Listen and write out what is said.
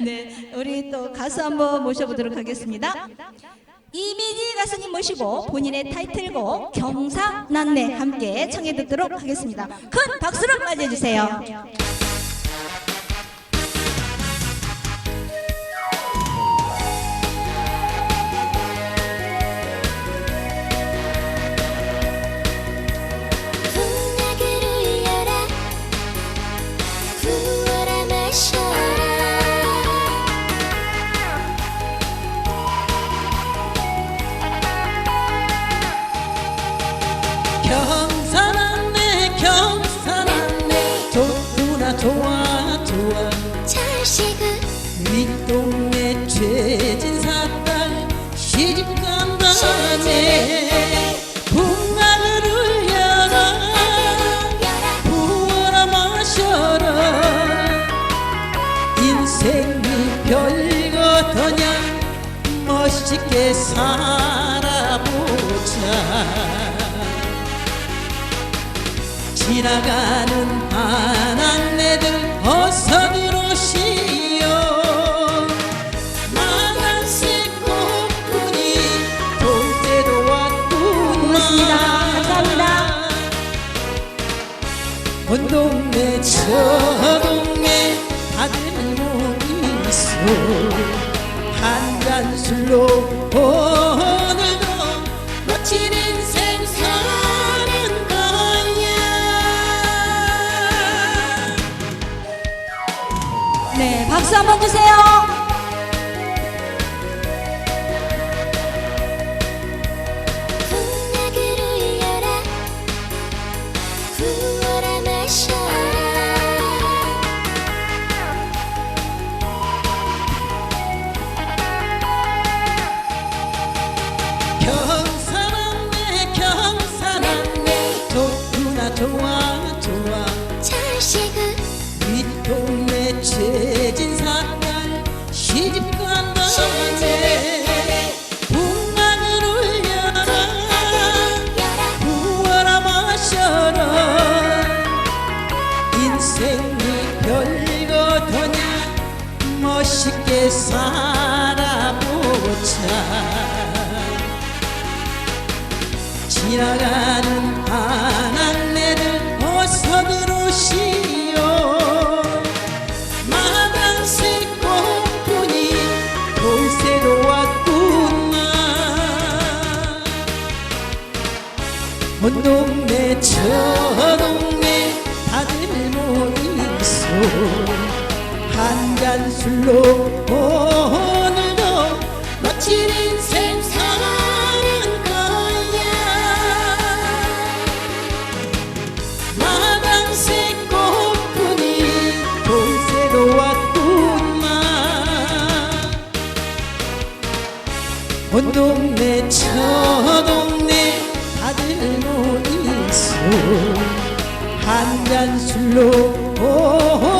네, 우리 또 가수 한번 모셔보도록 하겠습니다. 이미지 가수님 모시고 본인의 타이틀곡 경사난내 함께 청해 듣도록 하겠습니다. 큰 박수로 맞이해 주세요. 시집 간다네 풍악을 울려라. 부어라 마셔라. 인생이 별거더냐? 멋있게 살아보자. 지나가는 아 온 동네 저 동네 다들 모이소 한잔 술로 오늘도 멋진 인생 사는 거야 네, 박수 한번 주세요. 살아보자. 지나가는 아낙네들 어서 들어오시오 마당새 꽃분이 돌새로 왔구나. 온 동네 저 동네 다들 모이소 한 잔 술로 오늘도 멋진 인생 사는 거야. 마당새 꽃분이 돌새로 왔구나. 온 동네 저 동네 다들 모이소. 한잔 술로 오늘도